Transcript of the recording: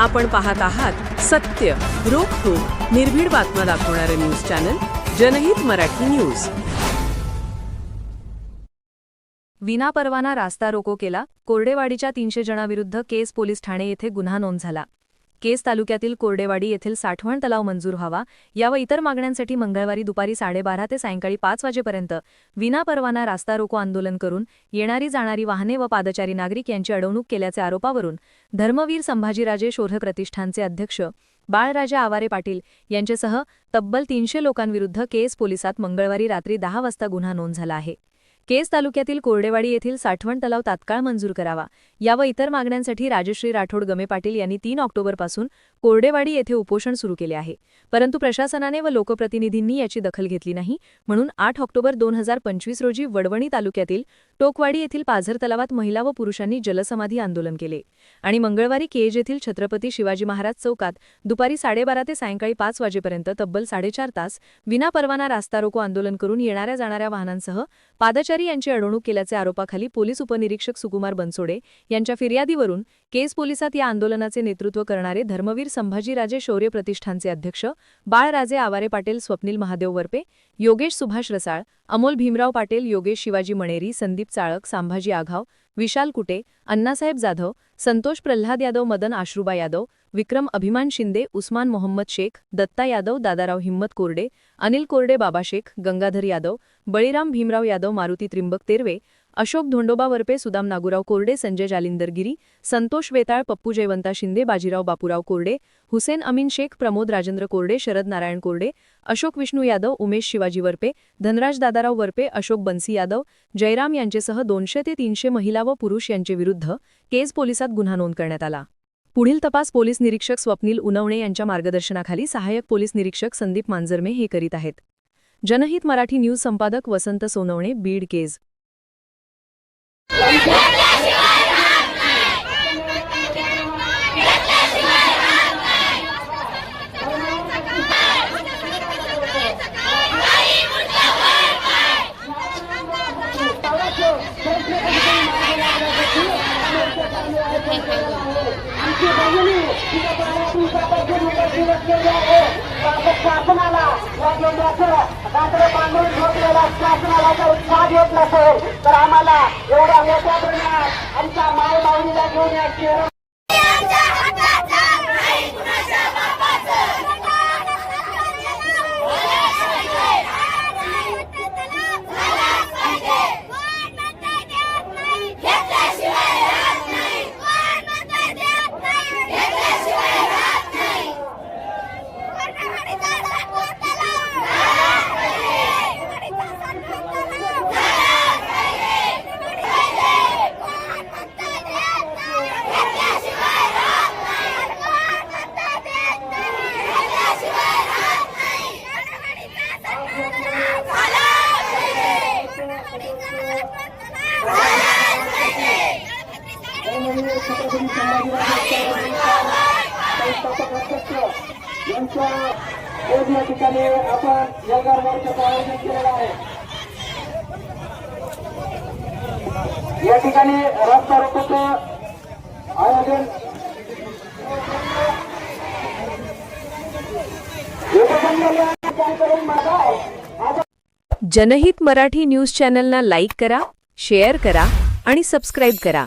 आपण पाहत आहात सत्य रोखोक निर्भीड बातम्या दाखवणारे न्यूज चॅनल जनहित मराठी न्यूज. विनापरवाना रास्ता रोको केला कोरडेवाडीच्या तीनशे जणांविरुद्ध केस पोलीस ठाणे येथे गुन्हा नोंद झाला. केस तालुक्यातील कोरडेवाडी येथील साठवण तलाव मंजूर व्हावा. या व इतर मागण्यांसाठी मंगळवारी दुपारी साडेबारा ते सायंकाळी पाच वाजेपर्यंत विनापरवाना रास्ता रोको आंदोलन करून येणारी जाणारी वाहने व पादचारी नागरिक यांची अडवणूक केल्याच्या आरोपावरून धर्मवीर संभाजीराजे शोध प्रतिष्ठानचे अध्यक्ष बाळराजा आवारे पाटील यांच्यासह तब्बल तीनशे लोकांविरुद्ध केस पोलिसात मंगळवारी रात्री दहा वाजता गुन्हा नोंद झाला आहे. केस तालुक्यातील कोरडेवाडी येथील साठवण तलाव तात्काळ मंजूर करावा. या व इतर मागण्यांसाठी राजश्री राठोड गमे पाटील यांनी तीन ऑक्टोबरपासून कोरडेवाडी येथे उपोषण सुरू केले आहे. परंतु प्रशासनाने व लोकप्रतिनिधींनी याची दखल घेतली नाही. म्हणून आठ ऑक्टोबर दोन हजार पंचवीस रोजी वडवणी तालुक्यातील टोकवाडी येथील पाझर तलावात महिला व पुरुषांनी जलसमाधी आंदोलन केले. आणि मंगळवारी केज येथील छत्रपती शिवाजी महाराज चौकात दुपारी साडेबारा ते सायंकाळी पाच वाजेपर्यंत तब्बल साडेचार तास विनापरवाना रास्ता रोको आंदोलन करून येणाऱ्या जाणाऱ्या वाहनांसह पादचारी यांची अडवणूक केल्याच्या आरोपाखाली पोलीस उपनिरीक्षक सुकुमार बनसोडे यांच्या फिर्यादीवरून केस पोलिसात या आंदोलनाचे नेतृत्व करणारे धर्मवीर संभाजीराजे शौर्य प्रतिष्ठानचे अध्यक्ष बाळराजे आवारे पाटील स्वप्नील महादेव वरपे योगेश सुभाष रसाळ अमोल भीमराव पाटील योगेश शिवाजी मणेरी संदीप चाळक संभाजी आघाव विशाल कुटे अण्णासाहेब जाधव संतोष प्रल्हाद यादव मदन आश्रुबा यादव विक्रम अभिमान शिंदे उस्मान मोहम्मद शेख दत्ता यादव दादाराव हिम्मत कोरडे अनिल कोरडे बाबा शेख गंगाधर यादव बळीराम भीमराव यादव मारुती त्रिंबक तेरवे अशोक धोंडोबा वरपे सुदाम नागुराव कोरडे संजय जालिंदरगिरी संतोष वेताळ पप्पू जयवंता शिंदे बाजीराव बापूराव कोरडे हुसेन अमीन शेख प्रमोद राजेंद्र कोरडे शरद नारायण कोरडे अशोक विष्णू यादव उमेश शिवाजी वरपे धनराज दादाराव वरपे अशोक बन्सी यादव जयराम यांचेसह दोनशे ते तीनशे महिला व पुरुष यांचे विरुद्ध केज पोलिसात गुन्हा नोंद करण्यात आला. पुढील तपास पोलीस निरीक्षक स्वप्नील उनवणे यांच्या मार्गदर्शनाखाली सहाय्यक पोलीस निरीक्षक संदीप मांजरमे हे करीत आहेत. जनहित मराठी न्यूज संपादक वसंत सोनवणे बीड केज. आमची बहिणी तिच्या पायातून दिवस गेले आहे शासनाला या जिल्ह्याचं रात्र बांधून ठेवलेला शासनाला जर उत्साह घेत नसेल तर आम्हाला एवढ्या मोठ्या प्रमाणात आमच्या माय माऊलीला घेऊन या शहर छत्रपती संभाजीराजे यांच्या आज या ठिकाणी आपण यलगार मोर्चाचं आयोजन केलेलं आहे या ठिकाणी रस्ता रोकोचं आयोजन जनहित मराठी न्यूज चॅनलना लाईक करा शेअर करा आणि सबस्क्राईब करा.